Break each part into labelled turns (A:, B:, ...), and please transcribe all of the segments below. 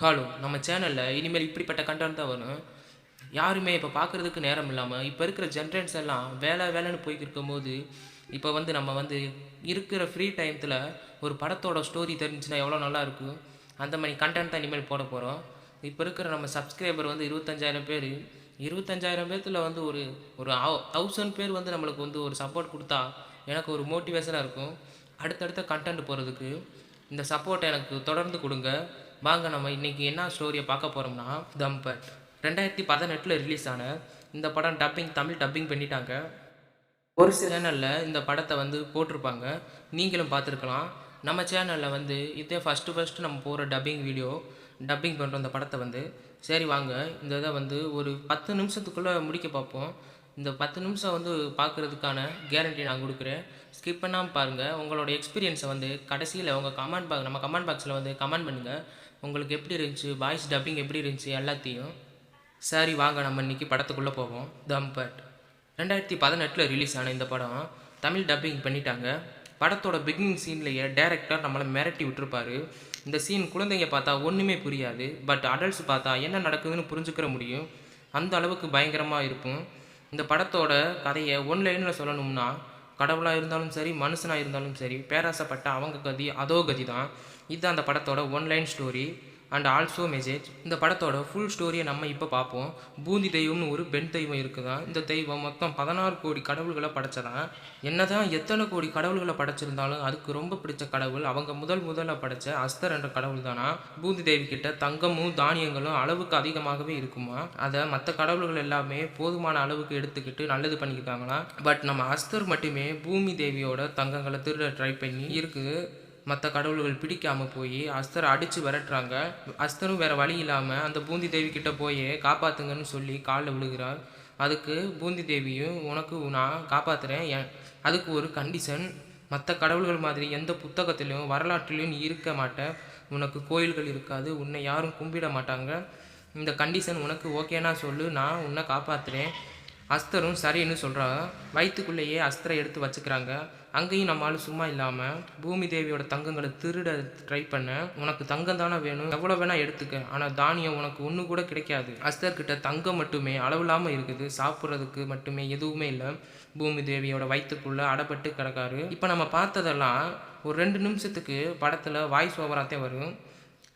A: Hello நம்ம சேனலில் இனிமேல் இப்படிப்பட்ட கண்டென்ட் தான் வரும். யாருமே இப்போ பார்க்குறதுக்கு நேரம் இல்லாமல் இப்போ இருக்கிற ஜென்ரேஷன்ஸ் எல்லாம் வேலை வேலைன்னு போய்ட்டு இருக்கும்போது இப்போ வந்து நம்ம வந்து இருக்கிற ஃப்ரீ டைமத்தில் ஒரு படத்தோட ஸ்டோரி தெரிஞ்சுன்னா எவ்வளோ நல்லா இருக்கும். அந்த மாதிரி கண்டென்ட் தான் இனிமேல் போட போகிறோம் இப்போ இருக்கிற நம்ம சப்ஸ்கிரைபர் வந்து இருபத்தஞ்சாயிரம் பேர். இருபத்தஞ்சாயிரம் பேர்த்தில் வந்து ஒரு ஒரு தௌசண்ட் பேர் வந்து நம்மளுக்கு வந்து ஒரு சப்போர்ட் கொடுத்தா எனக்கு ஒரு மோட்டிவேஷனாக இருக்கும். அடுத்தடுத்த கண்டென்ட் போகிறதுக்கு இந்த சப்போர்ட்டை எனக்கு தொடர்ந்து கொடுங்க. வாங்க நம்ம இன்றைக்கி என்ன ஸ்டோரியை பார்க்க போகிறோம்னா தம்பட் ரெண்டாயிரத்தி பதினெட்டில் ரிலீஸ் ஆன இந்த படம் டப்பிங் தமிழ் டப்பிங் பண்ணிட்டாங்க. ஒரு சில சேனலில் இந்த படத்தை வந்து போட்டிருப்பாங்க. நீங்களும் பார்த்துருக்கலாம். நம்ம சேனலில் வந்து இதே ஃபஸ்ட்டு ஃபஸ்ட்டு நம்ம போகிற டப்பிங் வீடியோ டப்பிங் பண்ணுற அந்த படத்தை வந்து சரி வாங்க இந்த இதை வந்து ஒரு பத்து நிமிஷத்துக்குள்ளே முடிக்க பார்ப்போம். இந்த பத்து நிமிஷம் வந்து பார்க்குறதுக்கான கேரண்டி நான் கொடுக்குறேன். ஸ்கிப் பண்ணாமல் பாருங்கள் உங்களோட எக்ஸ்பீரியன்ஸை வந்து கடைசியில் உங்கள் கமெண்ட் பாக்ஸ் நம்ம கமெண்ட் பாக்ஸில் வந்து கமெண்ட் பண்ணுங்கள் உங்களுக்கு எப்படி இருந்துச்சு? வாய்ஸ் டப்பிங் எப்படி இருந்துச்சு? எல்லாத்தையும் சரி வாங்க நம்ம இன்னைக்கு படத்துக்குள்ளே போவோம். தம்பட் ரெண்டாயிரத்தி பதினெட்டில் ரிலீஸ் ஆன இந்த படம் தமிழ் டப்பிங் பண்ணிட்டாங்க. படத்தோட பிகினிங் சீன்லேயே டேரக்டர் நம்மளை மிரட்டி விட்டுருப்பாரு. இந்த சீன் குழந்தைங்க பார்த்தா ஒன்றுமே புரியாது. பட் அடல்ட்ஸ் பார்த்தா என்ன நடக்குதுன்னு புரிஞ்சுக்கிற முடியும். அந்த அளவுக்கு பயங்கரமாக இருக்கும். இந்த படத்தோட கதையை ஒன் லைனில் சொல்லணும்னா கடவுளாக இருந்தாலும் சரி மனுஷனாக இருந்தாலும் சரி பேராசப்பட்ட அவங்க கதி அதோ கதி தான் இதுதான் அந்த படத்தோட one line story and also message இந்த படத்தோட ஃபுல் ஸ்டோரியை நம்ம இப்போ பார்ப்போம். பூந்தி தெய்வம்னு ஒரு பெண் தெய்வம் இருக்குதான் இந்த தெய்வம் மொத்தம் பதினாறு கோடி கடவுள்களை படைச்சதான் என்னதான் எத்தனை கோடி கடவுள்களை படைச்சிருந்தாலும் அதுக்கு ரொம்ப பிடிச்ச கடவுள் அவங்க முதல் முதல்ல படைச்ச அஸ்தர் என்ற கடவுள் தானா பூந்தி தேவி கிட்ட தங்கமும் தானியங்களும் அளவுக்கு அதிகமாகவே இருக்குமா? அதை மற்ற கடவுள்கள் எல்லாமே போதுமான அளவுக்கு எடுத்துக்கிட்டு நல்லது பண்ணிக்கிட்டாங்களாம் பட் நம்ம அஸ்தர் மட்டுமே பூமி தேவியோட தங்கங்களை திருட ட்ரை பண்ணி இருக்குது. மற்ற கடவுள்கள் பிடிக்காமல் போய் அஸ்தரை அடித்து விரட்டுறாங்க. அஸ்தரும் வேறு வழி இல்லாமல் அந்த பூந்தி தேவி கிட்ட போய் காப்பாற்றுங்கன்னு சொல்லி காலில் விழுகிறார். அதுக்கு பூந்தி தேவியும் உனக்கு நான் காப்பாற்றுறேன் அதுக்கு ஒரு கண்டிஷன் மற்ற கடவுள்கள் மாதிரி எந்த புத்தகத்திலையும் வரலாற்றிலையும் நீ இருக்க மாட்ட. உனக்கு கோயில்கள் இருக்காது. உன்னை யாரும் கும்பிட மாட்டாங்க. இந்த கண்டிஷன் உனக்கு ஓகேனா சொல்லு. நான் உன்னை காப்பாற்றுறேன் அஸ்தரும் சரின்னு சொல்கிறாங்க வயிற்றுக்குள்ளேயே அஸ்தரை எடுத்து வச்சுக்கிறாங்க. அங்கேயும் நம்மளால சும்மா இல்லாமல் பூமி தேவியோட தங்கங்களை திருட ட்ரை பண்ண உனக்கு தங்கம் தானே வேணும் எவ்வளோ வேணால் எடுத்துக்க. ஆனால் தானியம் உனக்கு ஒன்று கூட கிடைக்காது. அஸ்தர்கிட்ட தங்கம் மட்டுமே அளவில்லாமல் இருக்குது. சாப்பிட்றதுக்கு மட்டுமே எதுவுமே இல்லை. பூமி தேவியோட வயிற்றுக்குள்ளே அடப்பட்டு கிடக்காரு. இப்போ நம்ம பார்த்ததெல்லாம் ஒரு ரெண்டு நிமிஷத்துக்கு படத்தில் வாய்ஸ் ஓவராகத்தே வரும்.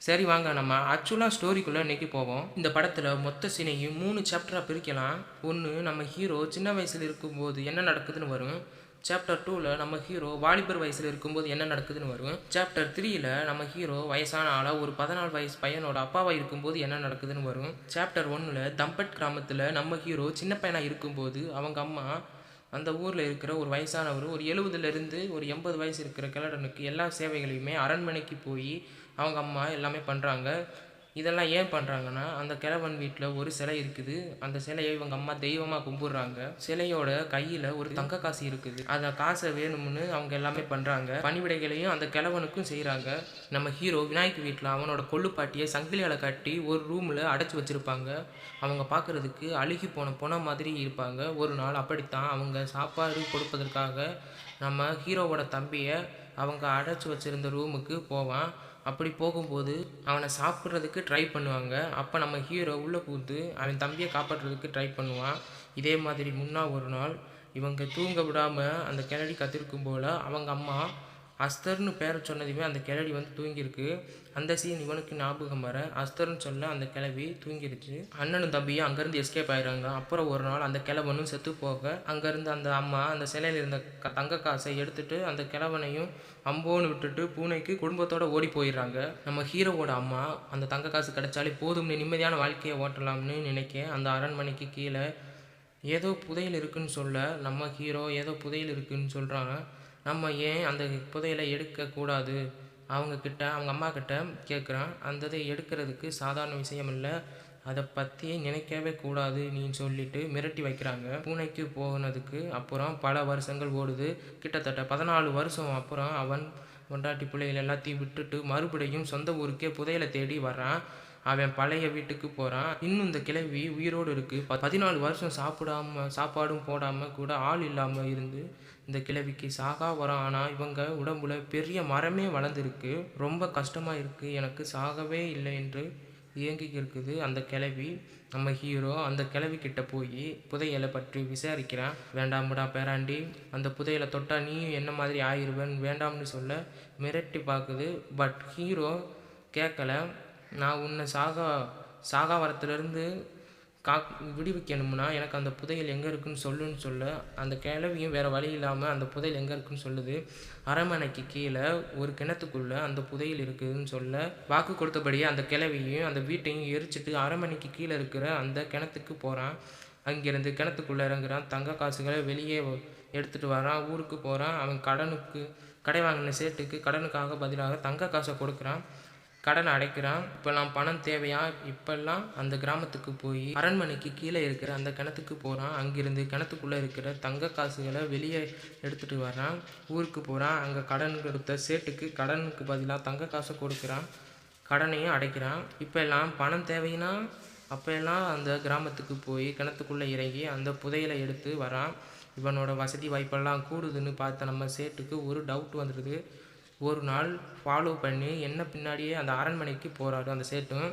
A: சரி வாங்க நம்ம ஆக்சுவலாக ஸ்டோரிக்குள்ளே இன்றைக்கி போவோம். இந்த படத்தில் மொத்த சீனையும் மூணு சாப்டராக பிரிக்கலாம். ஒன்று நம்ம ஹீரோ சின்ன வயசில் இருக்கும்போது என்ன நடக்குதுன்னு வரும். சாப்டர் டூவில் நம்ம ஹீரோ வாலிபர் வயசில் இருக்கும்போது என்ன நடக்குதுன்னு வரும். சாப்டர் த்ரீயில் நம்ம ஹீரோ வயசான ஆளாக ஒரு பதினாலு வயசு பையனோட அப்பாவாக இருக்கும்போது என்ன நடக்குதுன்னு வரும். சாப்டர் ஒன்னில் தம்பட் கிராமத்தில் நம்ம ஹீரோ சின்ன பையனாக இருக்கும்போது அவங்க அம்மா அந்த ஊரில் இருக்கிற ஒரு வயசானவர் ஒரு எழுபதுலேருந்து ஒரு எண்பது வயசு இருக்கிற கிழடனுக்கு எல்லா சேவைகளையுமே அரண்மனைக்கு போய் அவங்க அம்மா எல்லாமே பண்ணுறாங்க இதெல்லாம் ஏன் பண்ணுறாங்கன்னா அந்த கிழவன் வீட்டில் ஒரு சிலை இருக்குது. அந்த சிலையை இவங்க அம்மா தெய்வமாக கும்பிடுறாங்க. சிலையோட கையில் ஒரு தங்க காசு இருக்குது. அந்த காசை வேணும்னு அவங்க எல்லாமே பண்ணுறாங்க பணிவிடைகளையும் அந்த கிழவனுக்கும் செய்கிறாங்க நம்ம ஹீரோ விநாயக் வீட்டில் அவனோட கொள்ளுப்பாட்டியை சங்கிலியால் கட்டி ஒரு ரூமில் அடைச்சி வச்சுருப்பாங்க. அவங்க பார்க்குறதுக்கு அழுகி போன பொண மாதிரி இருப்பாங்க. ஒரு நாள் அப்படித்தான் அவங்க சாப்பாடு கொடுப்பதற்காக நம்ம ஹீரோவோட தம்பியை அவங்க அடைச்சி வச்சுருந்த ரூமுக்கு போவான். அப்படி போகும்போது அவனை சாப்பிட்றதுக்கு ட்ரை பண்ணுவாங்க. அப்போ நம்ம ஹீரோ உள்ளே பூத்து அவன் தம்பியை காப்பாற்றுறதுக்கு ட்ரை பண்ணுவான். இதே மாதிரி முன்னா ஒரு நாள் இவங்க தூங்க விடாமல் அந்த கிளடி கத்திருக்கும் போல் அவங்க அம்மா அஸ்தர்னு பேரை சொன்னதுமே அந்த கிளடி வந்து தூங்கியிருக்கு. அந்த சீன் இவனுக்கு ஞாபகம் வர அஸ்தர்னு சொல்ல அந்த கிளவி தூங்கிருச்சு அண்ணனும் தம்பியும் அங்கேருந்து எஸ்கேப் ஆயிடுறாங்க. அப்புறம் ஒரு நாள் அந்த கிழவனும் செத்து போக அங்கேருந்து அந்த அம்மா அந்த சிலையில் இருந்த க தங்க காசை எடுத்துட்டு அந்த கிழவனையும் அம்போன்னு விட்டுட்டு பூனைக்கு குடும்பத்தோட ஓடி போயிடுறாங்க. நம்ம ஹீரோவோட அம்மா அந்த தங்க காசு கிடைச்சாலே போதும்னு நிம்மதியான வாழ்க்கையை ஓட்டலாம்னு நினைக்க அந்த அரண்மனைக்கு கீழே ஏதோ புதையல் இருக்குன்னு சொல்ல நம்ம ஹீரோ ஏதோ புதையல் இருக்குன்னு சொல்கிறாங்க நம்ம ஏன் அந்த புதையலை எடுக்கக்கூடாது அவங்க கிட்ட அவங்க அம்மா கிட்ட கேட்குறான் அந்த இதை எடுக்கிறதுக்கு சாதாரண விஷயம் இல்லை. அதை பற்றி நினைக்கவே கூடாது நீ சொல்லிட்டு மிரட்டி வைக்கிறாங்க. பூனைக்கு போனதுக்கு அப்புறம் பல வருஷங்கள் ஓடுது. கிட்டத்தட்ட பதினாலு வருஷம் அப்புறம் அவன் பொண்டாட்டி பிள்ளைகள் எல்லாத்தையும் விட்டுட்டு மறுபடியும் சொந்த ஊருக்கே புதையலை தேடி வர்றான். அவன் பழைய வீட்டுக்கு போகிறான் இன்னும் இந்த கிழவி உயிரோடு இருக்குது ப பதினாலு வருஷம் சாப்பிடாம சாப்பாடும் போடாமல் கூட ஆள் இல்லாமல் இருந்து இந்த கிழவிக்கு சாகா வரும் ஆனால் இவங்க உடம்புல பெரிய மரமே வளர்ந்துருக்கு. ரொம்ப கஷ்டமாக இருக்குது எனக்கு சாகவே இல்லை என்று இயங்கிக்கு இருக்குது அந்த கிளவி நம்ம ஹீரோ அந்த கிளவி கிட்ட போய் புதையலை பற்றி விசாரிக்கிறான். வேண்டாம்டா பேராண்டி அந்த புதையலை தொட்டால் நீயும் என்ன மாதிரி ஆயிடுவேன் வேண்டாம்னு சொல்ல மிரட்டி பார்க்குது. பட் ஹீரோ கேட்கல. நான் உன்னை சாகா சாகா வரத்துலேருந்து கா விடுவிக்கணும்னா எனக்கு அந்த புதையல் எங்கே இருக்குன்னு சொல்லுன்னு சொல்ல. அந்த கிழவியும் வேறு வழி இல்லாமல் அந்த புதையல் எங்கே இருக்குன்னு சொல்லுது. அரமனைக்கு கீழே ஒரு கிணத்துக்குள்ளே அந்த புதையல் இருக்குதுன்னு சொல்ல. வாக்கு கொடுத்தபடியே அந்த கிழவியும் அந்த வீட்டையும் எரிச்சிட்டு அரமனைக்கு கீழே இருக்கிற அந்த கிணத்துக்கு போகிறான் அங்கேருந்து கிணத்துக்குள்ளே இறங்குறான். தங்க காசுகளை வெளியே எடுத்துகிட்டு வரான். ஊருக்கு போகிறான் அவன் கடனுக்கு கடை வாங்கின சேட்டுக்கு கடனுக்காக பதிலாக தங்க காசை கொடுக்குறான். கடனை அடைக்கிறான். இப்போல்லாம் பணம் தேவையா? இப்பெல்லாம் அந்த கிராமத்துக்கு போய் அரண்மனைக்கு கீழே இருக்கிற அந்த கிணத்துக்கு போகிறான் அங்கிருந்து கிணத்துக்குள்ளே இருக்கிற தங்க காசுகளை வெளியே எடுத்துகிட்டு வரான் ஊருக்கு போகிறான் அங்கே கடன் கொடுத்த சேட்டுக்கு கடனுக்கு பதிலாக தங்க காசை கொடுக்குறான். கடனையும் அடைக்கிறான். இப்போ எல்லாம் பணம் தேவைன்னா அப்போல்லாம் அந்த கிராமத்துக்கு போய் கிணத்துக்குள்ளே இறங்கி அந்த புதையலை எடுத்து வரான். இவனோட வசதி வாய்ப்பெல்லாம் கூடுதுன்னு பார்த்த நம்ம சேட்டுக்கு ஒரு டவுட் வந்துடுது. ஒரு நாள் ஃபாலோ பண்ணி என்ன பின்னாடியே அந்த அரண்மனைக்கு போகிறாரு அந்த சேட்டும்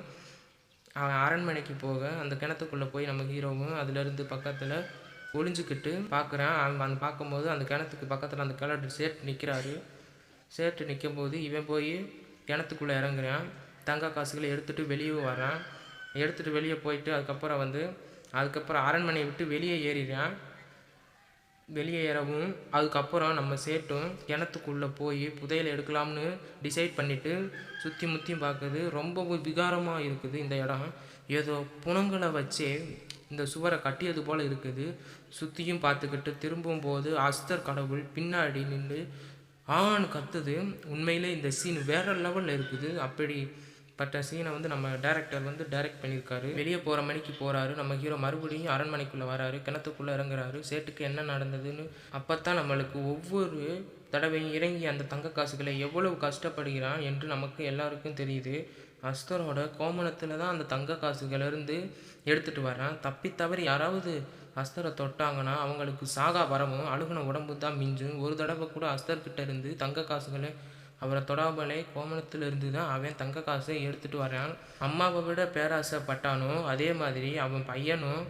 A: அவன் அரண்மனைக்கு போக அந்த கிணத்துக்குள்ளே போய் நம்ம ஹீரோவும் அதுலேருந்து பக்கத்தில் ஒளிஞ்சுக்கிட்டு பார்க்குறான் அவன் அந்த பார்க்கும்போது அந்த கிணத்துக்கு பக்கத்தில் அந்த கிணறு சேட்டு நிற்கிறாரு சேட்டு நிற்கும் போது இவன் போய் கிணத்துக்குள்ளே இறங்குறான். தங்க காசுகளை எடுத்துகிட்டு வெளியே வரான் எடுத்துகிட்டு வெளியே போயிட்டு அதுக்கப்புறம் வந்து அதுக்கப்புறம் அரண்மனையை விட்டு வெளியே ஏறிடுறான். வெளியே ஏறவும் அதுக்கப்புறம் நம்ம சேட்டும் கிணத்துக்குள்ளே போய் புதையல் எடுக்கலாம்னு டிசைட் பண்ணிவிட்டு சுற்றி முற்றியும் பார்க்குது ரொம்ப விகாரமாக இருக்குது இந்த இடம். ஏதோ புணங்களை வச்சே இந்த சுவரை கட்டியது போல் இருக்குது. சுற்றியும் பார்த்துக்கிட்டு திரும்பும் போது அஸ்தர் கடவுள் பின்னாடி நின்று ஆன்னு கத்துது. உண்மையிலே இந்த சீன் வேற லெவலில் இருக்குது. அப்படி பட்ட சீனை வந்து நம்ம டேரக்டர் வந்து டைரக்ட் பண்ணியிருக்காரு. வெளியே போகிற மணிக்கு போகிறாரு நம்ம ஹீரோ மறுபடியும் அரண்மனைக்குள்ளே வராரு. கிணத்துக்குள்ளே இறங்குறாரு. சேட்டுக்கு என்ன நடந்ததுன்னு அப்போ தான் நம்மளுக்கு ஒவ்வொரு தடவையும் இறங்கி அந்த தங்க காசுகளை எவ்வளவு கஷ்டப்படுகிறான் என்று நமக்கு எல்லாருக்கும் தெரியுது. அஸ்தரோட கோமணத்தில் தான் அந்த தங்க காசுகளிலிருந்து எடுத்துகிட்டு வர்றான். தப்பி தவறி யாராவது அஸ்தரை தொட்டாங்கன்னா அவங்களுக்கு சாகா வரவும் அழுகுன உடம்பு தான் மிஞ்சும். ஒரு தடவை கூட அஸ்தர்கிட்ட இருந்து தங்க காசுகளை அவரை தொடாமலே கோமணத்தில் இருந்து தான் அவன் தங்க காசை எடுத்துகிட்டு வரான் அம்மாவை விட பேராசைப்பட்டானோ? அதே மாதிரி அவன் பையனும்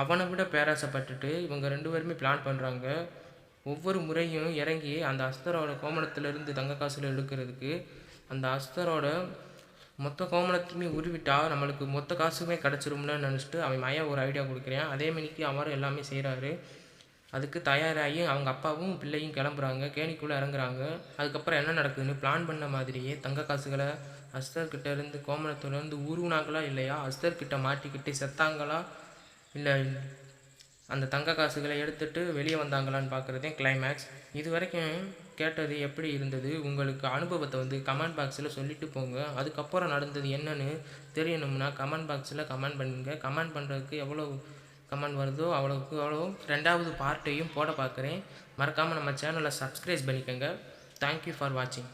A: அவனை விட பேராசைப்பட்டுட்டு இவங்க ரெண்டு பேருமே பிளான் பண்ணுறாங்க ஒவ்வொரு முறையும் இறங்கி அந்த அஸ்தரோட கோமணத்திலிருந்து தங்க காசில் எடுக்கிறதுக்கு அந்த அஸ்தரோட மொத்த கோமணத்தையுமே உருவிட்டா நம்மளுக்கு மொத்த காசுமே கிடச்சிரும்னு நினச்சிட்டு அவன் மையா ஒரு ஐடியா கொடுக்குறான். அதே மணிக்கு அவரும் எல்லாமே செய்கிறாரு அதுக்கு தயாராகி அவங்க அப்பாவும் பிள்ளையும் கிளம்புறாங்க கேணிக்குள்ளே இறங்குறாங்க. அதுக்கப்புறம் என்ன நடக்குதுன்னு பிளான் பண்ண மாதிரியே தங்க காசுகளை அஸ்தர்கிட்ட இருந்து கோமணத்துலேருந்து உருவுனாங்களா இல்லையா? அஸ்தர்கிட்ட மாட்டிக்கிட்டு செத்தாங்களா? இல்லை அந்த தங்க காசுகளை எடுத்துட்டு வெளியே வந்தாங்களான்னு பார்க்குறதே கிளைமேக்ஸ் இது வரைக்கும் கேட்டது எப்படி இருந்தது? உங்களுக்கு அனுபவத்தை வந்து கமெண்ட் பாக்ஸில் சொல்லிட்டு போங்க. அதுக்கப்புறம் நடந்தது என்னன்னு தெரியணும்னா கமெண்ட் பாக்ஸில் கமெண்ட் பண்ணுங்கள் கமெண்ட் பண்ணுறதுக்கு எவ்வளோ கமெண்ட் வருதோ அவ்வளோக்கு அவ்வளோ ரெண்டாவது பார்ட்டையும் போட பார்க்குறேன். மறக்காமல் நம்ம சேனலை சப்ஸ்கிரைப் பண்ணிக்கோங்க. தேங்க்யூ ஃபார் வாட்சிங்